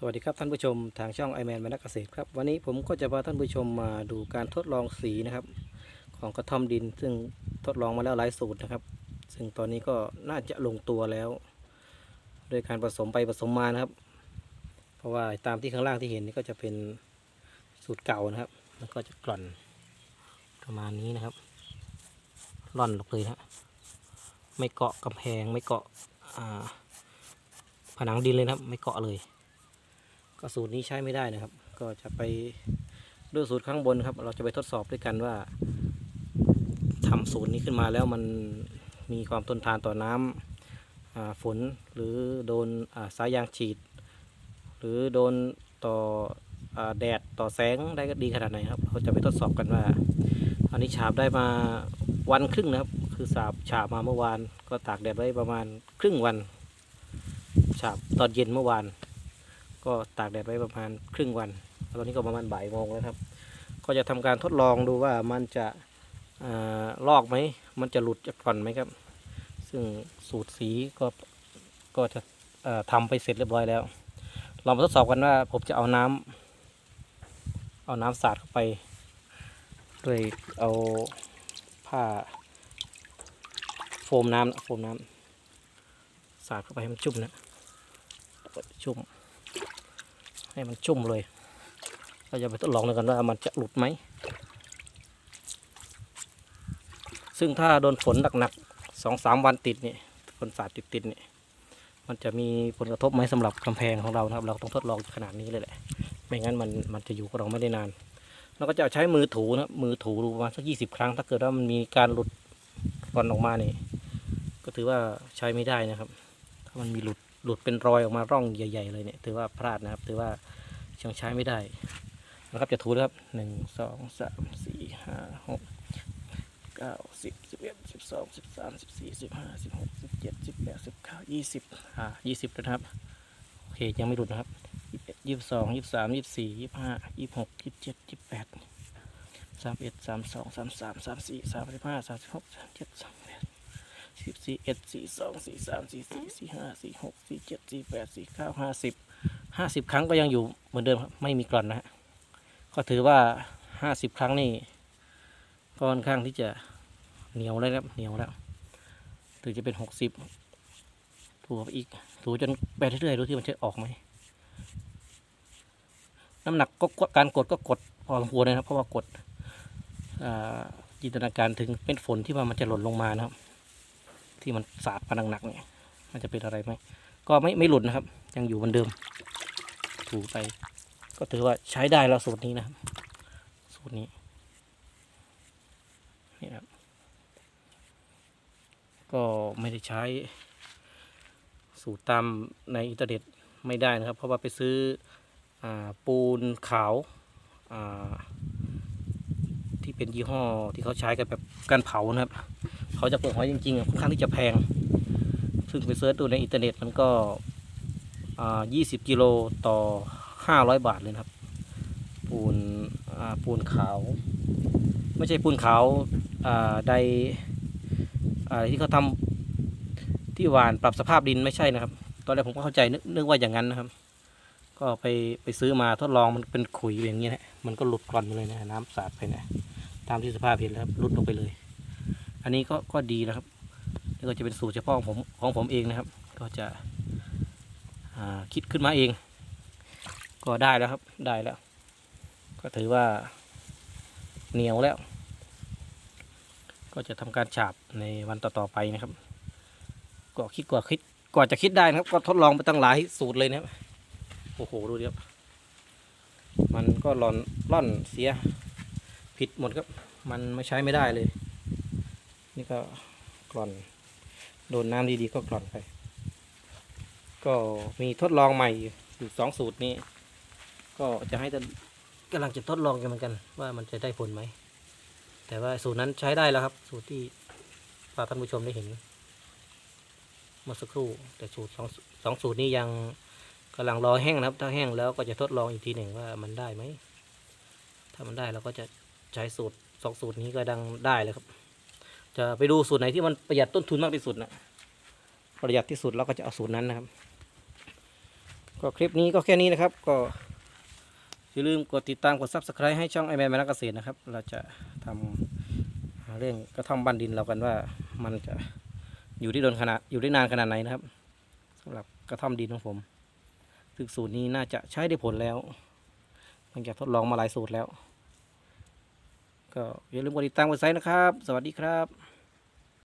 สวัสดีครับท่านผู้ชมทางช่องไอแมนมานักเกษตรครับวันนี้ผมก็จะพาท่านผู้ชมมาดูการทดลองสีนะครับ ของกระท่อมดิน ซึ่งทดลองมาแล้วหลายสูตรนะครับ ซึ่งตอนนี้ก็น่าจะลงตัวแล้วโดยการผสมไปผสมมานะครับ เพราะว่าตามที่ข้างล่างที่เห็นนี่ก็จะเป็นสูตรเก่านะครับ แล้วก็จะกร่อนประมาณนี้นะครับร่อนลงเลยนะไม่เกาะกำแพงไม่เกาะผนังดินเลยนะครับ ไม่เกาะเลย ก็สูตรนี้ใช้ไม่ได้นะครับ ก็จะไปด้วยสูตรข้างบนครับ เราจะไปทดสอบด้วยกันว่าทำสูตรนี้ขึ้นมาแล้วมันมีความทนทานต่อน้ำอ่าฝนหรือโดนสายยางฉีด หรือโดนต่ออแดดต่อแสงได้ก็ดีขนาดไหนครับ เราจะไปทดสอบกันว่า อันนี้ฉาบได้มาวันครึ่งนะครับ คือสาบฉาบมาเมื่อวาน ก็ตากแดดไว้ประมาณครึ่งวัน ฉาบตอนเย็นเมื่อวาน ก็ตากแดดไว้ประมาณครึ่งวันตอนนี้ก็ประมาณบ่ายโมงแล้วครับ ก็จะทำการทดลองดูว่ามันจะอลอกไหมมันจะหลุดจากก่อนไหมครับ ซึ่งสูตรสีก็ก็จะเอ่อทำไปเสร็จเรียบร้อยแล้วเรามาทดสอบกันว่าผมจะเอาน้ำเอาน้ำสาดเข้าไปด้วยเอาผ้าโฟมน้ำนะโฟมน้ำสาดเข้าไปให้มันชุ่มนะชุ่ม ให้มันชุ่มเลย เราจะไปทดลองดูกันว่ามันจะหลุดไหม ซึ่งถ้าโดนฝนหนักๆสองสามวันติดนี่ฝนสาดติดๆนี่มันจะมีผลกระทบไหมสำหรับกำแพงของเรานะครับ เราต้องทดลองขนาดนี้เลยแหละ ไม่งั้นมันมันจะอยู่กับเราไม่ได้นานเราก็จะใช้มือถูนะมือถูดูประมาณสักยี่สิบครั้ง ถ้าเกิดว่ามันมีการหลุดร่อนออกมาเนี่ยก็ถือว่าใช้ไม่ได้นะครับ ถ้ามันมีหลุด หลุดเป็นรอยออกมาร่องใหญ่ ๆ เลยเนี่ยถือว่าพลาดนะครับ ถือว่ายังใช้ไม่ได้นะครับจะถูนะครับหนึ่งสองสามสี่ห้าหกเก้าสิบสิบเอ็ดสิบสองสิบสามสิบสี่สิบห้าสิบหกสิบเจ็ดสิบแปดสิบเก้ายี่สิบอ่ายี่สิบนะครับโอเคยังไม่หลุดนะครับยี่สิบเอ็ดยี่สิบสองยี่สิบสามยี่สิบสี่ยี่สิบห้ายี่สิบหกยี่สิบเจ็ดยี่สิบแปดสามเอ็ดสามสองสามสามสามสี่สามสิบห้าสามสิบหกสามเจ็ดสามแปด สิบสี่เอ็ดสี่สองสี่สามสี่สี่สี่ห้าสี่หกสี่เจ็ดสี่แปดสี่เก้าห้าสิบห้าสิบครั้งก็ยังอยู่เหมือนเดิมครับไม่มีกร่อนนะฮะก็ถือว่าห้าสิบครั้งนี่ก็ค่อนข้างที่จะเหนียวแล้วครับเหนียวแล้วถึงจะเป็นหกสิบถูไปอีกถูจนไปเรื่อยๆดูที่มันจะออกไหมน้ำหนักก็การกดก็กดพอสมควรนะครับเพราะว่ากดอ่าจินตนาการถึงเป็นฝนที่ว่ามันจะหล่นลงมานะครับ ที่มันสาดมาหนักๆเนี่ยมันจะเป็นอะไรไหมก็ไม่ไม่หลุดนะครับ ยังอยู่เหมือนเดิม ถูไป ก็ถือว่าใช้ได้แล้วสูตรนี้นะครับ สูตรนี้นี่ครับก็ไม่ได้ใช้ สูตรตามในอินเทอร์เน็ตไม่ได้นะครับ เพราะว่าไปซื้ออปูนขาวที่เป็นยี่ห้อที่เขาใช้กันแบบการเผานะครับ เขาจะเปิดหอยจริงๆค่อนข้างที่จะแพง ซึ่งไปเสิร์ชดูในอินเทอร์เน็ตมันก็อ่า20กิโลต่อ500บาทเลยครับ ปูนปูนขาว ไม่ใช่ปูนขาวอ่าใดอะไรที่เขาทำที่หวานปรับสภาพดินไม่ใช่นะครับ ตอนแรกผมก็เข้าใจนึกว่าอย่างนั้นนะครับ ก็ไปไปซื้อมาทดลองมันเป็นขุยอย่างนี้นะมันก็หลุดกร่อนไปเลยนะน้ำสาดไปนะตามที่สภาพเห็นแล้วหลุดลงไปเลย อันนี้ก็ก็ดีนะครับนี่ก็จะเป็นสูตรเฉพาะของผมของผมเองนะครับ ก็จะคิดขึ้นมาเอง ก็ได้แล้วครับได้แล้ว ก็ถือว่าเหนียวแล้ว ก็จะทำการฉาบในวันต่อๆไปนะครับ ก็คิดกว่าคิดกว่าจะคิดได้นะครับ ก็ทดลองไปตั้งหลายสูตรเลยนะครับโอ้โหดูดิครับมันก็หลอนร่อนเสียผิดหมดครับ มันไม่ใช้ไม่ได้เลย นี่ก็กร่อน โดนน้ำดีๆก็กร่อนไป ก็มีทดลองใหม่อยู่สองสูตรนี้ ก็จะให้กำลังจะทดลองกันเหมือนกัน ว่ามันจะได้ผลไหม แต่ว่าสูตรนั้นใช้ได้แล้วครับ สูตรที่ฝากท่านผู้ชมได้เห็นเมื่อสักครู่ แต่สูตรสองสองสูตรนี้ยังกำลังรอแห้งนะครับ ถ้าแห้งแล้วก็จะทดลองอีกทีหนึ่งว่ามันได้ไหม ถ้ามันได้เราก็จะใช้สูตรสองสูตรนี้ก็ดังได้เลยครับ จะไปดูสูตรไหนที่มันประหยัดต้นทุนมากที่สุดนะประหยัดที่สุดเราก็จะเอาสูตรนั้นนะครับ ก็คลิปนี้ก็แค่นี้นะครับ ก็อย่าลืมกดติดตามกด subscribe ให้ช่องไอแมนมนักเกษตรนะครับ เราจะทำเรื่องกระท่อมบันดินเรากันว่ามันจะอยู่ได้โดนขนาดอยู่ได้นานขนาดไหนนะครับสำหรับกระท่อมดินของผมซึ่งสูตรนี้น่าจะใช้ได้ผลแล้วหลังจากทดลองมาหลายสูตรแล้ว ก็อย่าลืมกดติดตามกดไซต์นะครับ สวัสดีครับ